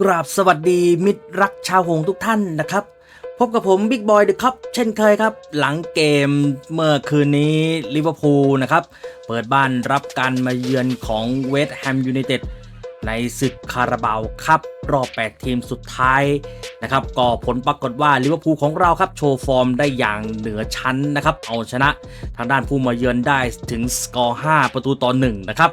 กราบสวัสดีมิตรรักชาวหงทุกท่านนะครับ พบกับผมบิ๊กบอยเดอะคัพเช่นเคยครับ หลังเกมเมื่อคืนนี้ลิเวอร์พูลนะครับ เปิดบ้านรับการมาเยือนของเวสต์แฮมยูไนเต็ดในศึกคาราบาวครับ รอบ 8 ทีมสุดท้ายนะครับก็ผลปรากฏว่าลิเวอร์พูลของเราครับโชว์ฟอร์มได้อย่างเหนือชั้นนะครับเอาชนะทางด้านผู้มาเยือนได้ถึงสกอร์ 5 ประตูต่อ 1 นะครับ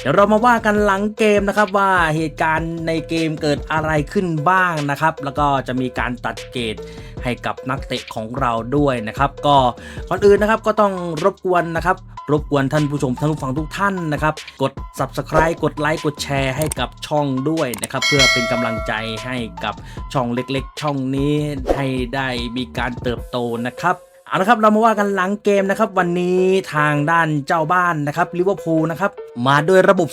เดี๋ยวเรามาว่ากันหลังเกมนะครับว่าเหตุการณ์ในเกมเกิดอะไรขึ้นบ้างนะครับ แล้วก็จะมีการตัดเกรดให้กับนักเตะของเราด้วยนะครับ ก็ก่อนอื่นนะครับก็ต้องรบกวนนะครับ รบกวนท่านผู้ชมท่านผู้ฟังทุกท่านนะครับ กด subscribe กดไลค์กดแชร์ให้กับช่องด้วยนะครับ เพื่อเป็นกำลังใจให้กับช่องเล็กๆ ช่องนี้ให้ได้มีการเติบโตนะครับเอาละครับเรามาว่ากันหลังเกมนะครับ วันนี้ทางด้านเจ้าบ้านนะครับลิเวอร์พูลนะครับมาด้วยระบบ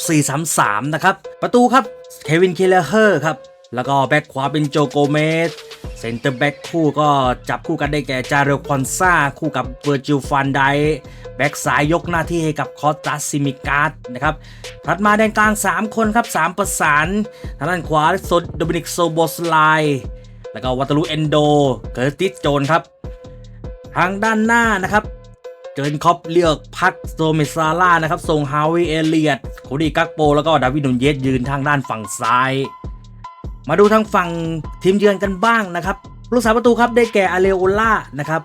4-3-3 นะครับ ประตูครับเควินเคเลเฮอร์ครับ แล้วก็แบ็คขวาเป็นโจโกเมสเซนเตอร์แบ็คคู่ก็จับคู่กันได้แก่จาเรลคอนซาคู่กับเวอร์จิลฟันไดแบ็คซ้ายยกหน้าที่ให้กับคอสตัสซิมิการ์นะครับถัดมาแดนกลาง 3 คนครับ 3 ประสานทางด้านขวาสดโดมินิกโซโบสไลแล้วก็วัตลูเอนโดเกอร์ติสโจนครับ ทางด้านหน้านะครับเจินคอปเลือกพักโซเมซาร่านะครับส่งฮาวิเอเลียดโคดีกักโป แล้วก็ดาวิดนุนเยสยืนทางด้านฝั่งซ้าย มาดูทางฝั่งทีมเยือนกันบ้างนะครับลูกสาวประตูครับได้แก่อาเลโอล่านะครับ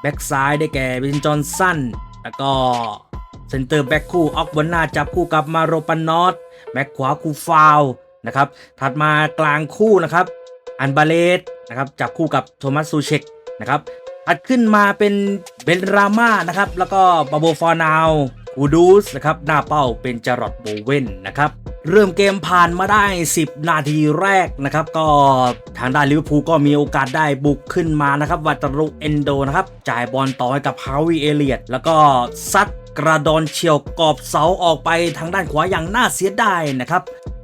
แบ็กซ้ายได้แก่เบนจอนสันแล้วก็เซนเตอร์แบ็กคู่ออกบนหน้าจับคู่กับมาโรปานอตแบ็กขวาคู่ฟาวนะครับถัดมากลางคู่นะครับอันบาเลสนะครับจับคู่กับโทมัสซูเชกนะครับถัดขึ้นมาเป็นเบนราม่านะครับแล้วก็บาโบฟอร์นาว คูดูสนะครับหน้าเป้าเป็นจารอดโบเวนนะครับเริ่มเกมผ่านมาได้ 10 นาทีแรกนะครับก็ทางด้านลิเวอร์พูลก็มีโอกาสได้บุกขึ้นมานะครับวัตรุเอนโดนะครับจ่ายบอลต่อให้กับฮาวิเอเลียตแล้วก็ซัดกระดอนเฉียวกรอบเสาออกไปทางด้านขวาอย่างน่าเสียดายนะครับ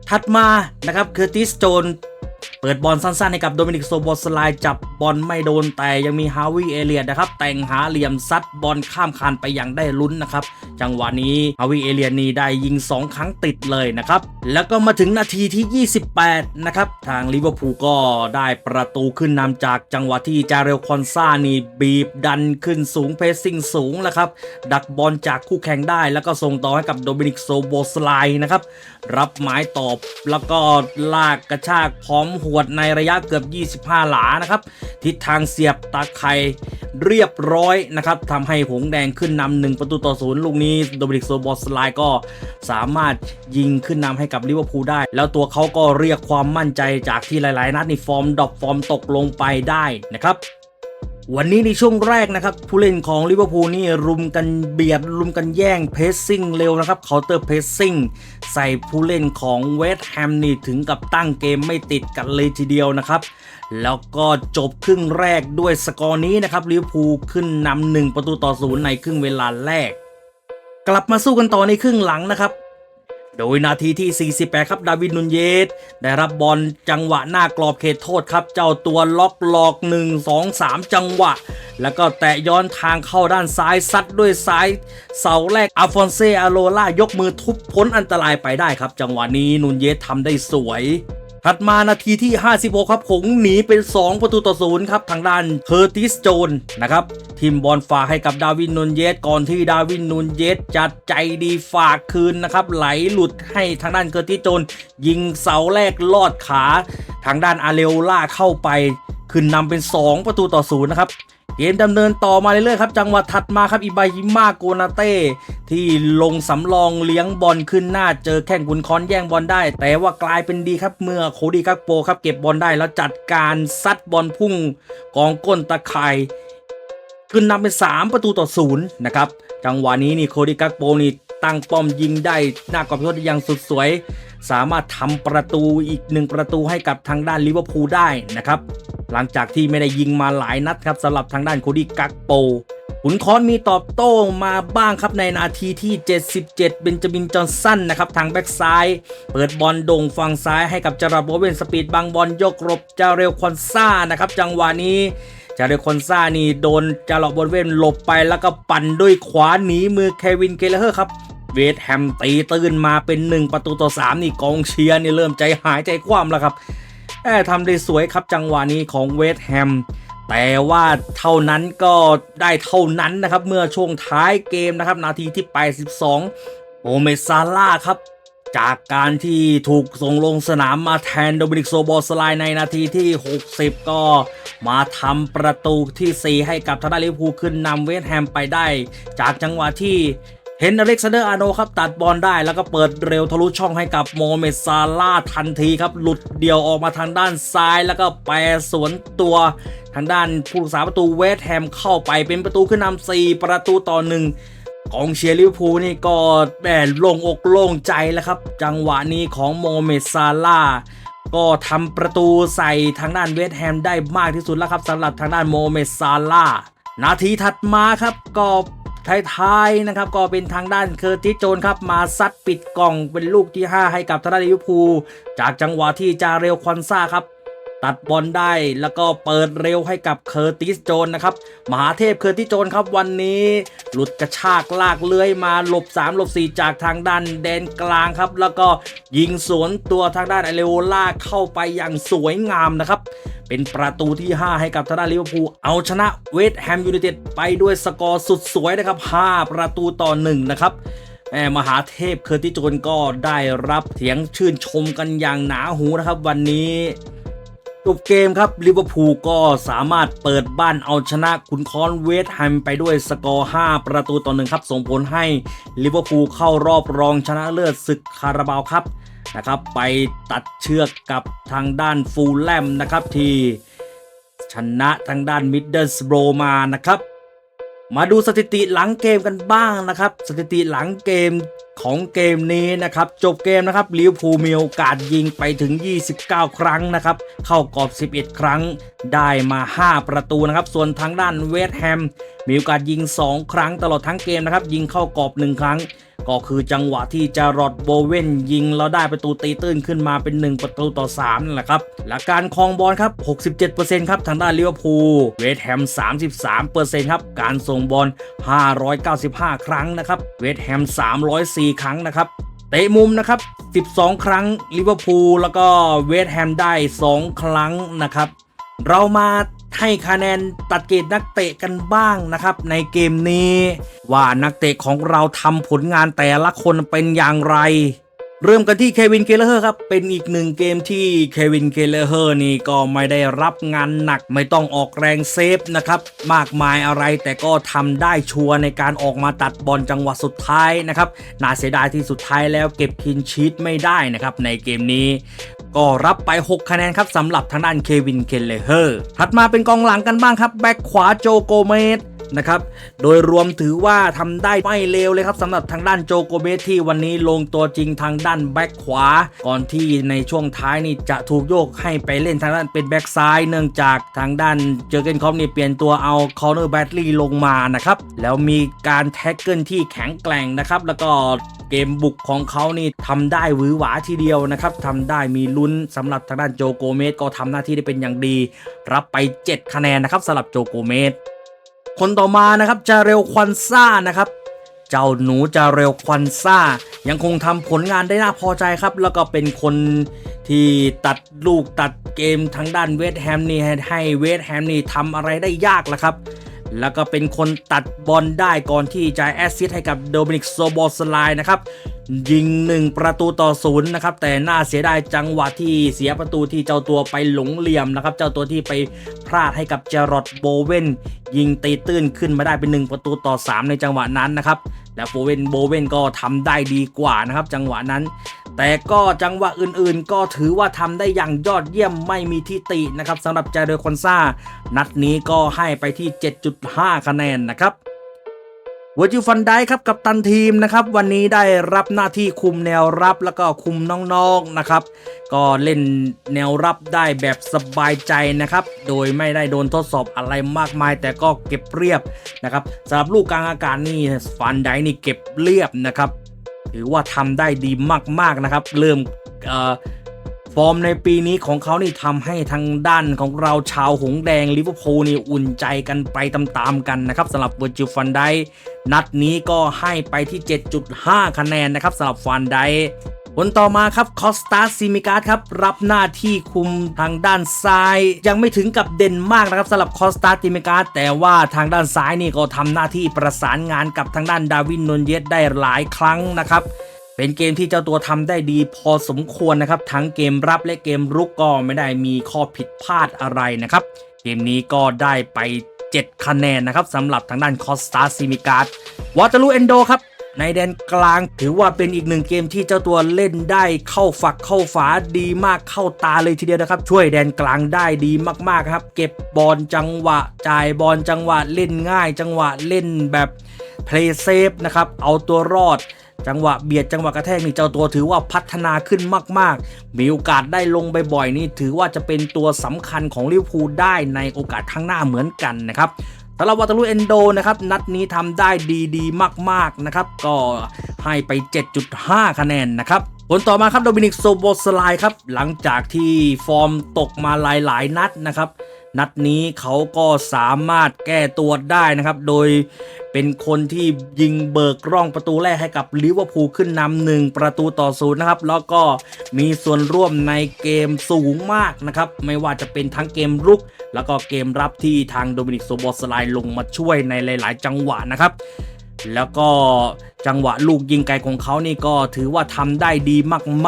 ถัดมานะครับเคอร์ติสโจน เปิดบอลสั้นๆให้กับโดมินิกโซโบสไลจับบอลไม่โดนแต่ยังมีฮาวิเอเลียดนะครับ แต่งหาเหลี่ยมซัดบอลข้ามคานไปอย่างได้ลุ้นนะครับ จังหวะนี้ฮาวิเอเลียนี่ได้ยิง 2 ครั้งติดเลยนะครับ แล้วก็มาถึงนาทีที่ 28 นะครับ ทางลิเวอร์พูลก็ได้ประตูขึ้นนำจากจังหวะที่จาเรลคอนซานี่บีบดันขึ้นสูงเพสซิ่งสูงแล้วครับ ดักบอลจากคู่แข่งได้แล้วก็ส่งต่อให้กับโดมินิกโซโบสไลนะครับ รับไม้ตอบแล้วก็ลากกระชากพร้อมหัวดในระยะเกือบ 25 หลานะครับทิศทางเสียบตาไข่เรียบร้อยนะครับทำให้หงแดงขึ้นนำหนึ่งประตูต่อศูนย์ลูกนี้โดมินิกโซบอสไลด์ก็สามารถยิงขึ้นนำให้กับลิเวอร์พูลได้ แล้วตัวเขาก็เรียกความมั่นใจจากที่หลาย ๆ นัดในฟอร์มดรอปฟอร์มตกลงไปได้นะครับ วันนี้ในช่วงแรกนะครับ ผู้เล่นของลิเวอร์พูลนี่รุมกันเบียด รุมกันแย่งเพสซิ่งเร็วนะครับเคาน์เตอร์เพสซิ่งใส่ผู้เล่นของเวสต์แฮมนี่ถึงกับตั้งเกมไม่ติดกันเลยทีเดียวนะครับ แล้วก็จบครึ่งแรกด้วยสกอร์นี้นะครับลิเวอร์พูลขึ้นนำหนึ่งประตูต่อศูนย์ในครึ่งเวลาแรก กลับมาสู้กันต่อในครึ่งหลังนะครับ โดยนาทีที่ 48 ครับดาวิดนุนเยสได้รับบอลจังหวะหน้ากรอบเขตโทษครับ เจ้าตัวล็อกหลอก 1 2 3 จังหวะ แล้วก็แตะย้อนทางเข้าด้านซ้ายซัดด้วยซ้าย เสาแรกอาฟอนเซอาโลล่ายกมือทุบพ้นอันตรายไปได้ครับ จังหวะนี้นุนเยสทำได้สวย ถัดมานาทีที่ 56 ครับผงหนีเป็น 2 ประตูต่อศูนย์ครับทางด้านเคอร์ติสโจนนะครับทีมบอลฝากให้กับดาวินนูนเยสก่อนที่ดาวินนูนเยสจะใจดีฝากคืนนะครับ ไหลหลุดให้ทางด้านเคอร์ติสโจน ยิงเสาแรกลอดขา ทางด้านอาเรโอล่าเข้าไป ขึ้นนำเป็น 2 ประตูต่อศูนย์นะครับ เกมดำเนินต่อมาเรื่อยๆครับจังหวะถัดมาครับอิบาฮิมาโกนาเต้ที่ลงสำรองเลี้ยงบอลขึ้นหน้าเจอแข้งบุญคอนแย่งบอลได้ แต่ว่ากลายเป็นดีครับเมื่อโคดีกักโปครับเก็บบอลได้แล้วจัดการซัดบอลพุ่งกองก้นตะข่ายขึ้นนำเป็น 3 ประตูต่อศูนย์นะครับจังหวะนี้นี่โคดีกักโปนี่ตั้งป้อมยิงได้หน้ากรอบโทษได้อย่างสุดสวย สามารถทำประตูอีกหนึ่งประตูให้กับทางด้านลิเวอร์พูลได้นะครับ หลังจากที่ไม่ได้ยิงมาหลายนัดครับสำหรับทางด้านโคดี้กักโปขุนคอนมีตอบโต้มาบ้างครับในนาทีที่ 77 เบนจามินจอนสันนะครับทางแบ็กซ้าย เปิดบอลโด่งฝั่งซ้ายให้กับจาราโบเวนสปีดบางบอลยกรบจาเรลคอนซ่านะครับจังหวะนี้จาเรลคอนซ่านี่โดนจาราโบเวนหลบไปแล้วก็ปั่นด้วยขวาหนีมือเควินเกลเฮอร์ครับ เวสแฮมตีตื้นมาเป็น 1 ประตูต่อ 3 นี่กองเชียร์นี่เริ่มใจหายใจคว่ำแล้วครับแอบทำได้สวยครับจังหวะนี้ของเวสแฮมแต่ว่าเท่านั้นก็ได้เท่านั้นนะครับ เมื่อช่วงท้ายเกมนะครับ นาทีที่82โอเมซาล่าครับ จากการที่ถูกส่งลงสนามมาแทนโดมินิกโซบอสไลในนาทีที่ 60 ก็มาทำประตูทีสี่4 ให้กับทางด้านลิเวอร์พูลขึ้นนำเวสแฮมไปได้ จากจังหวะที่ เห็นอเล็กซานเดอร์อาร์โนครับตัดบอลได้แล้วก็เปิดเร็วทะลุช่องให้กับโมเมดซาลาทันทีครับ หลุดเดี่ยวออกมาทางด้านซ้าย แล้วก็แปรสวนตัวทางด้านผู้รักษาประตูเวสต์แฮมเข้าไปเป็นประตูขึ้นนำ4ประตูต่อหนึ่งกองเชียร์ลิเวอร์พูลนี่ก็แหมโล่งอกโล่งใจแล้วครับ จังหวะนี้ของโมเมดซาลาก็ทำประตูใส่ทางด้านเวสต์แฮมได้มากที่สุดแล้วครับสำหรับทางด้านโมเมดซาลานาทีถัดมาครับก็ ท้ายๆนะครับก็เป็นทางด้านเคอร์ติสโจนครับมาซัดปิดกล่องเป็นลูกที่ 5 ให้กับทางด้านลิเวอร์พูลจากจังหวะที่จาเรลควันซ่าครับ ตัดบอลได้แล้วก็เปิดเร็วให้กับเคอร์ติสโจนนะครับมหาเทพเคอร์ติสโจนครับวันนี้หลุดกระชากลากเลื้อยมาหลบ 3 หลบ 4 จากทางด้านแดนกลางครับ แล้วก็ยิงสวนตัวทางด้านไอเลโอล่าเข้าไปอย่างสวยงามนะครับเป็นประตูที่ 5 ให้กับทางด้านลิเวอร์พูลเอาชนะเวสต์แฮมยูไนเต็ดไปด้วยสกอร์สุดสวยนะครับ 5 ประตูต่อ 1 นะครับแมมหาเทพเคอร์ติสโจนก็ได้รับเสียงชื่นชมกันอย่างหนาหูนะครับ วันนี้ จบเกมครับลิเวอร์พูลก็สามารถเปิดบ้านเอาชนะขุนคอนเวสต์แฮมไปด้วยสกอร์ 5 ประตูต่อหนึ่งครับ ส่งผลให้ลิเวอร์พูลเข้ารอบรองชนะเลิศศึกคาราบาวครับนะครับ ไปตัดเชือกกับทางด้านฟูลแลมนะครับ ที่ชนะทางด้านมิดเดิลสโบรมานะครับ มาดูสถิติหลังเกมกันบ้างนะครับ สถิติหลังเกม ของเกมนี้นะครับ จบเกมนะครับลิวพูมีโอกาสยิงไปถึง 29 ครั้งนะครับ เข้ากรอบ 11 ครั้งได้มา 5 ประตูนะครับ ส่วนทางด้านเวสต์แฮมมีโอกาสยิง 2 ครั้งตลอดทั้งเกมนะครับ ยิงเข้ากรอบ 1 ครั้ง ก็คือจังหวะที่จารอดโบเวนยิงแล้วได้ประตูตีตื้นขึ้นมาเป็น 1 ประตูต่อ3นั่นแหละครับและการครองบอลครับ 67%ครับทางด้านลิเวอร์พูลเวสต์แฮม 33%ครับการส่งบอล 595 ครั้งนะครับเวสต์แฮม 304 ครั้งนะครับเตะมุมนะครับ 12 ครั้งลิเวอร์พูลแล้วก็เวสต์แฮมได้ 2 ครั้งนะครับ เรามา ให้คะแนนตัดเกรดนักเตะกันบ้างนะครับ ในเกมนี้ ว่านักเตะของเราทำผลงานแต่ละคนเป็นอย่างไร เริ่มกันที่เควินเกเลเฮอร์ครับ เป็นอีกหนึ่งเกมที่เควินเกเลเฮอร์นี่ก็ไม่ได้รับงานหนักไม่ต้องออกแรงเซฟนะครับ มากมายอะไรแต่ก็ทำได้ชัวร์ในการออกมาตัดบอลจังหวะสุดท้ายนะครับน่าเสียดายที่สุดท้ายแล้วเก็บคินชีตไม่ได้นะครับในเกมนี้ ก็รับไป 6 คะแนนครับสำหรับทางด้านเควิน เคเลเฮอร์ ถัดมาเป็นกองหลังกันบ้างครับ แบ็คขวาโจโกเมส นะครับ โดยรวมถือว่าทำได้ไม่เลวเลยครับสำหรับทางด้านโจโกเมสที่วันนี้ลงตัวจริงทางด้านแบ็คขวา ก่อนที่ในช่วงท้ายนี่จะถูกโยกให้ไปเล่นทางด้านเป็นแบ็คซ้ายเนื่องจากทางด้านเจอเกนคอปนี่เปลี่ยนตัวเอาคอร์เนอร์แบตลีลงมานะครับ แล้วมีการแท็กเกิลที่แข็งแกร่งนะครับ แล้วก็เกมบุกของเขานี่ทำได้หวือหวาทีเดียวนะครับทำได้มีลุ้นสำหรับทางด้านโจโกเมสก็ทำหน้าที่ได้เป็นอย่างดี รับไป 7 คะแนนนะครับสำหรับโจโกเมส คนต่อมานะครับจาเรลควันซ่านะครับ เจ้าหนูจาเรลควันซ่า ยังคงทำผลงานได้น่าพอใจครับ แล้วก็เป็นคนที่ตัดลูกตัดเกมทางด้านเวสแฮมนี่ให้ให้เวสแฮมนี่ทำอะไรได้ยากละครับ แล้วก็เป็นคนตัดบอลได้ก่อนที่จะแอสซิสต์ให้กับโดมินิกโซบอสไลนะครับ ยิง 1 ประตูต่อศูนย์นะครับ แต่น่าเสียดายจังหวะที่เสียประตูที่เจ้าตัวไปหลงเหลี่ยมนะครับ เจ้าตัวที่ไปพลาดให้กับเจรอดโบเวนยิงตีตื้นขึ้นมาได้เป็น 1 ประตูต่อ 3 ในจังหวะนั้นนะครับ แล้วโบเวนโบเวนก็ทำได้ดีกว่านะครับ จังหวะนั้น แต่ก็จังหวะอื่นๆ ก็ถือว่าทำได้อย่างยอดเยี่ยมไม่มีที่ตินะครับสำหรับจาเดอคอนซ่านัดนี้ก็ให้ไปที่ 7.5 คะแนนนะครับวอร์จิฟันได้ครับกับตันทีมนะครับ วันนี้ได้รับหน้าที่คุมแนวรับแล้วก็คุมน้องๆนะครับ ก็เล่นแนวรับได้แบบสบายใจนะครับ โดยไม่ได้โดนทดสอบอะไรมากมาย แต่ก็เก็บเรียบนะครับสำหรับลูกกลางอากาศนี่ฟันได้นี่เก็บเรียบนะครับ ถือว่าทำได้ดีมากๆนะครับ เริ่มเอ่อฟอร์มในปีนี้ของเขานี่ทำให้ทางด้านของเราชาวหงแดงลิเวอร์พูลนี่อุ่นใจกันไปตามๆกันนะครับสำหรับเวอร์จิฟันไดนัดนี้ก็ให้ไปที่ 7.5 คะแนนนะครับสำหรับฟันได คนต่อมาครับคอสตาซิมิการ์ครับรับหน้าที่คุมทางด้านซ้าย ยังไม่ถึงกับเด่นมากนะครับสำหรับคอสตาซิมิการ์แต่ว่าทางด้านซ้ายนี่ก็ทำหน้าที่ประสานงานกับทางด้านดาวินนนเยสได้หลายครั้งนะครับเป็นเกมที่เจ้าตัวทำได้ดีพอสมควรนะครับ ทั้งเกมรับและเกมรุกก็ไม่ได้มีข้อผิดพลาดอะไรนะครับ เกมนี้ก็ได้ไป 7 คะแนนนะครับสำหรับทางด้านคอสตาซิมิการ์วอเตอร์ลูเอนโดครับ ในแดนกลางถือว่าเป็นอีกหนึ่งเกมที่เจ้าตัวเล่นได้เข้าฝักเข้าฝาดีมากเข้าตาเลยทีเดียวนะครับ ช่วยแดนกลางได้ดีมากๆครับ เก็บบอลจังหวะจ่ายบอลจังหวะเล่นง่าย จังหวะเล่นแบบเพลย์เซฟนะครับเอาตัวรอดจังหวะเบียดจังหวะกระแทกนี่เจ้าตัวถือว่าพัฒนาขึ้นมาก ๆ มีโอกาสได้ลงบ่อยๆนี่ถือว่าจะเป็นตัวสำคัญของลิเวอร์พูลได้ในโอกาสข้างหน้าเหมือนกันนะครับ สำหรับวัตลูเอนโดนะครับนัดนี้ทำได้ดีๆ มากๆนะครับก็ให้ไป 7.5 คะแนนนะครับ ผลต่อมาครับโดมินิกโซโบสไลครับ หลังจากที่ฟอร์มตกมาหลายๆ นัดนะครับ นัดนี้เขาก็สามารถแก้ตัวได้นะครับ โดยเป็นคนที่ยิงเบิกร่องประตูแรกให้กับลิเวอร์พูลขึ้นนำหนึ่งประตูต่อศูนย์นะครับ แล้วก็มีส่วนร่วมในเกมสูงมากนะครับ ไม่ว่าจะเป็นทั้งเกมรุก แล้วก็เกมรับที่ทางโดมินิกโซโบสไลลงมาช่วยในหลาย ๆ จังหวะนะครับ แล้วก็จังหวะลูกยิงไกลของเขานี่ก็ถือว่าทำได้ดี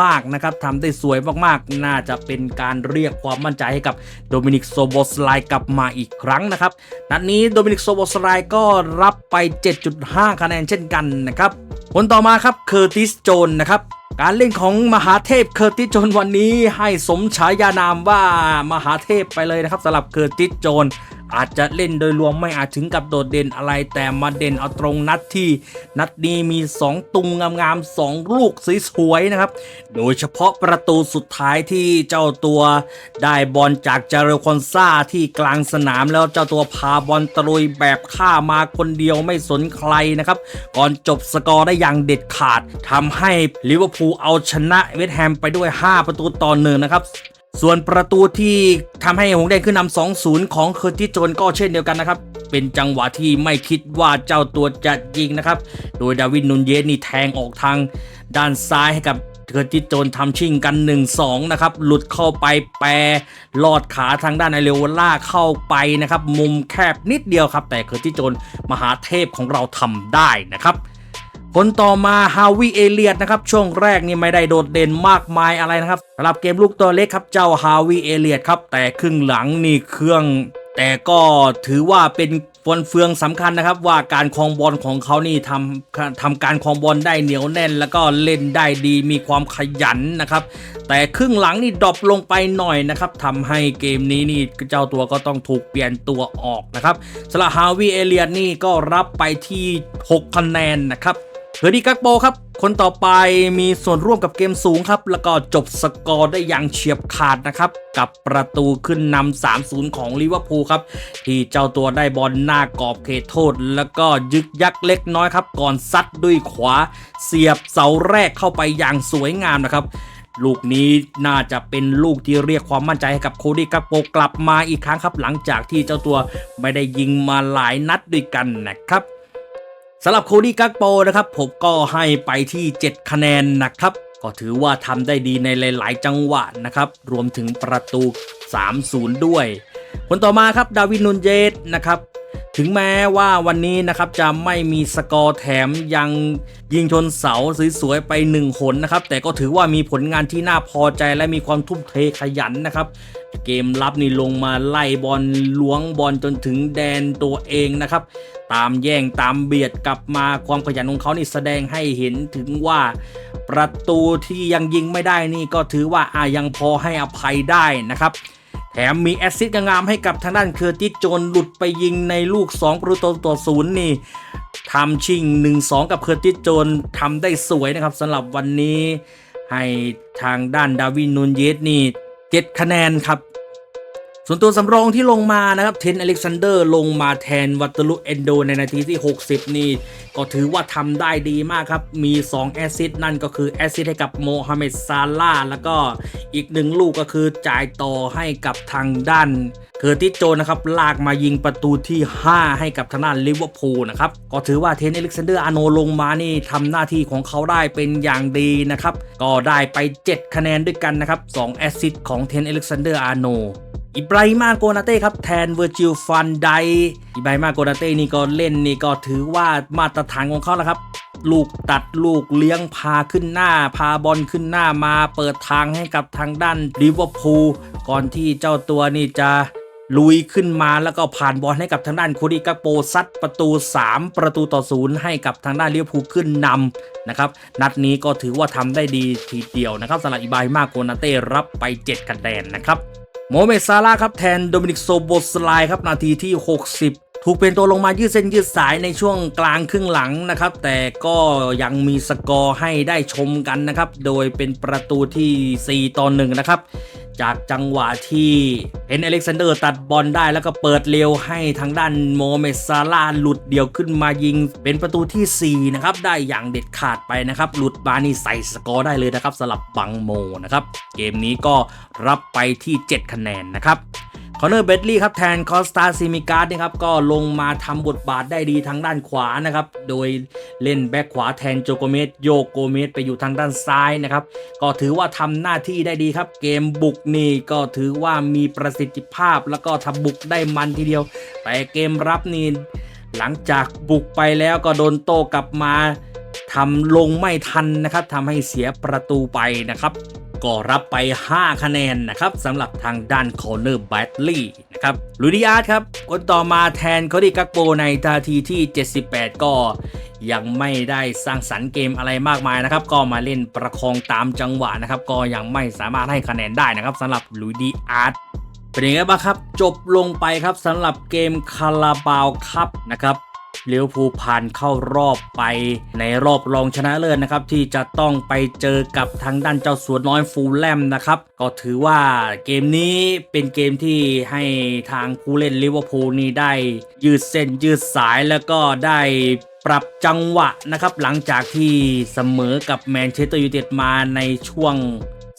มากๆนะครับทำได้สวยมากๆ น่าจะเป็นการเรียกความมั่นใจให้กับโดมินิกโซโบสไลกลับมาอีกครั้งนะครับ นัดนี้โดมินิกโซโบสไลก็รับไป 7.5 คะแนนเช่นกันนะครับคนต่อมาครับเคอร์ติสโจนนะครับการเล่นของมหาเทพเคอร์ติสโจนวันนี้ให้สมฉายานามว่ามหาเทพไปเลยนะครับสำหรับเคอร์ติสโจน อาจจะเล่นโดยรวมไม่อาจถึงกับโดดเด่นอะไรแต่มาเด่นเอาตรงนัดที่ นัดนี้มี 2 ตุงงามๆ2ลูกสวยๆนะครับ โดยเฉพาะประตูสุดท้ายที่เจ้าตัวได้บอลจากจาเรลคอนซาที่กลางสนามแล้วเจ้าตัวพาบอลตรุยแบบข้ามาคนเดียวไม่สนใครนะครับ ก่อนจบสกอร์ได้อย่างเด็ดขาดทำให้ลิเวอร์พูลเอาชนะเวสต์แฮมไปด้วย 5 ประตูต่อหนึ่งนะครับ ส่วนประตูที่ทำให้หงแดงขึ้นนำ2-0 ของเคอร์ติสโจนก็เช่นเดียวกันนะครับ เป็นจังหวะที่ไม่คิดว่าเจ้าตัวจะยิงนะครับ โดยดาวินนุนเยสนี่แทงออกทางด้านซ้ายให้กับเคอร์ติสโจนทำชิงกัน 1-2 นะครับ หลุดเข้าไปแปรลอดขาทางด้านไอเลวล่าเข้าไปนะครับ มุมแคบนิดเดียวครับ แต่เคอร์ติสโจนมหาเทพของเราทำได้นะครับ คนต่อมาฮาวิเอเลียดนะครับช่วงแรกนี่ไม่ได้โดดเด่นมากมายอะไรนะครับสำหรับเกมลูกตัวเล็กครับเจ้าฮาวิเอเลียดครับแต่ครึ่งหลังนี่เครื่อง แต่ก็ถือว่าเป็นฟนเฟืองสำคัญนะครับว่าการครองบอลของเขานี่ทำทำการครองบอลได้เหนียวแน่น แล้วก็เล่นได้ดีมีความขยันนะครับ แต่ครึ่งหลังนี่ดรอปลงไปหน่อยนะครับทำให้เกมนี้นี่เจ้าตัวก็ต้องถูกเปลี่ยนตัวออกนะครับสำหรับฮาวิเอเลียดนี่ก็รับไปที่ 6 คะแนนนะครับ เฮอร์ดีกักโปครับ คนต่อไปมีส่วนร่วมกับเกมสูงครับ แล้วก็จบสกอร์ได้อย่างเฉียบขาดนะครับ กับประตูขึ้นนำ 3-0 ของลิเวอร์พูลครับ ที่เจ้าตัวได้บอลหน้ากรอบเขตโทษ แล้วก็ยึกยักเล็กน้อยครับ ก่อนซัดด้วยขวา เสียบเสาแรกเข้าไปอย่างสวยงามนะครับลูกนี้น่าจะเป็นลูกที่เรียกความมั่นใจให้กับโคดี้กักโปกลับมาอีกครั้งครับ หลังจากที่เจ้าตัวไม่ได้ยิงมาหลายนัดด้วยกันนะครับ สำหรับโคดี้กักโปนะครับผมก็ให้ไปที่ 7 คะแนนนะครับก็ถือว่าทำได้ดีในหลาย ๆ จังหวะนะครับ รวมถึงประตู 3-0 ด้วย คนต่อมาครับ ดาวินนุนเยสนะครับ ถึงแม้ว่าวันนี้นะครับจะไม่มีสกอร์แถมยังยิงชนเสาสวยๆไปหนึ่งหนนะครับ แต่ก็ถือว่ามีผลงานที่น่าพอใจและมีความทุ่มเทขยันนะครับ เกมรับนี่ลงมาไล่บอลล้วงบอลจนถึงแดนตัวเองนะครับ ตามแย่งตามเบียดกลับมาความขยันของเขานี่แสดงให้เห็นถึงว่าประตูที่ยังยิงไม่ได้นี่ก็ถือว่าอายังพอให้อภัยได้นะครับ แถมมีแอสซิสต์งามๆให้กับทางด้านเคอร์ติสโจนหลุดไปยิงในลูก 2 ประตูต่อศูนย์นี่ทำชิง 1-2 กับเคอร์ติสโจนทำได้สวยนะครับสำหรับวันนี้ ให้ทางด้านดาวินนูนเยสนี่7คะแนนครับ ส่วนตัวสำรองที่ลงมานะครับเทนอเล็กซานเดอร์ลงมาแทนวัตลุเอนโดในนาทีที่ 60 นี่ ก็ถือว่าทำได้ดีมากครับ มี 2 แอสซิสต์นั่นก็คือ แอสซิสต์ให้กับโมฮัมเหม็ดซาลาแล้วก็อีกหนึ่งลูกก็คือจ่ายต่อให้กับทางด้านเคอร์ติโจนนะครับลากมายิงประตูที่ 5 ให้กับทางด้านลิเวอร์พูลนะครับก็ถือว่าเทนเอลิกซานเดอร์อาร์โนลงมานี่ทำหน้าที่ของเขาได้เป็นอย่างดีนะครับ ก็ได้ไป 7 คะแนนด้วยกันนะครับ2แอสซิสต์ของเทนเอลิกซานเดอร์อาร์โน อิบราฮิมาโกนาเต้ครับแทนเวอร์จิลฟันไดอิบราฮิมาโกนาเต้นี่ก็เล่นนี่ก็ถือว่ามาตรฐานของเขาแล้วครับ ลูกตัดลูกเลี้ยงพาขึ้นหน้า พาบอลขึ้นหน้ามาเปิดทางให้กับทางด้านลิเวอร์พูลก่อนที่เจ้าตัวนี่จะลุยขึ้นมาแล้วก็ผ่านบอลให้กับทางด้านโคดีกาโปซัดประตู 3 ประตูต่อศูนย์ให้กับทางด้านลิเวอร์พูลขึ้นนำนะครับ นัดนี้ก็ถือว่าทำได้ดีทีเดียวนะครับสำหรับอิบราฮิมาโกนาเต้รับไป 7 คะแนนนะครับ โมเมซาร่าครับแทนโดมินิกโซโบสไลครับนาทีที่ 60 ถูกเป็นตัวลงมายืดเส้นยืดสายในช่วงกลางครึ่งหลังนะครับ แต่ก็ยังมีสกอร์ให้ได้ชมกันนะครับ โดยเป็นประตูที่ 4ต่อ1นะครับจากจังหวะที่เห็นอเล็กซานเดอร์ตัดบอลได้แล้วก็เปิดเร็วให้ทางด้านโมเมซาร่าหลุดเดี่ยวขึ้นมายิง เป็นประตูทีสี่ 4 นะครับ ได้อย่างเด็ดขาดไปนะครับ หลุดบานี่ใส่สกอร์ได้เลยนะครับสลับบังโมนะครับ เกมนี้ก็รับไปที่ 7 คะแนนนะครับ คอนเนอร์เบดลี่ครับแทนคอสตาซิมิการ์ดนะครับก็ลงมาทำบทบาทได้ดีทางด้านขวานะครับ โดยเล่นแบ็คขวาแทนโจโกเมสโยโกเมสไปอยู่ทางด้านซ้ายนะครับ ก็ถือว่าทำหน้าที่ได้ดีครับ เกมบุกนี่ก็ถือว่ามีประสิทธิภาพแล้วก็ทำบุกได้มันทีเดียว แต่เกมรับนี่หลังจากบุกไปแล้วก็โดนโต้กลับมาทำลงไม่ทันนะครับทำให้เสียประตูไปนะครับ ก็รับไป 5 คะแนนนะครับสำหรับทางด้านคอร์เนอร์แบตลี่นะครับลูดิอาร์ตครับคนต่อมาแทนโคดีกักโปในนาทีที่ 78 ก็ยังไม่ได้สร้างสรรค์เกมอะไรมากมายนะครับ ก็มาเล่นประคองตามจังหวะนะครับ ก็ยังไม่สามารถให้คะแนนได้นะครับสำหรับลูดิอาร์ตเป็นยังไงบ้างครับ จบลงไปครับสำหรับเกมคาราบาวคัพนะครับ เลี้ยวภูผ่านเข้ารอบไปในรอบรองชนะเลิศนะครับ ที่จะต้องไปเจอกับทางด้านเจ้าสวนน้อยฟูลแลมนะครับ ก็ถือว่าเกมนี้เป็นเกมที่ให้ทางผู้เล่นลิเวอร์พูลนี่ได้ ยืดเส้นยืดสายแล้วก็ได้ปรับจังหวะนะครับ หลังจากที่เสมอกับแมนเชสเตอร์ยูไนเต็ดมาในช่วง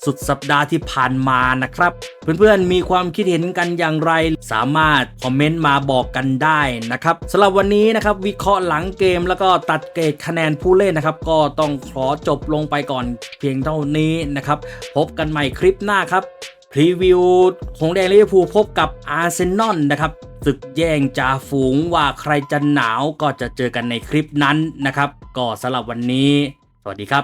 สุดสัปดาห์ที่ผ่านมานะครับ เพื่อนๆมีความคิดเห็นกันอย่างไร สามารถคอมเมนต์มาบอกกันได้นะครับสำหรับวันนี้นะครับวิเคราะห์หลังเกมแล้วก็ตัดเกรดคะแนนผู้เล่นนะครับ ก็ต้องขอจบลงไปก่อนเพียงเท่านี้นะครับ พบกันใหม่คลิปหน้าครับพรีวิวของแดงลิเวอร์พูลพบกับอาร์เซนอลนะครับศึกแย่งจ่าฝูงว่าใครจะหนาวก็จะเจอกันในคลิปนั้นนะครับ ก็สำหรับวันนี้ สวัสดีครับ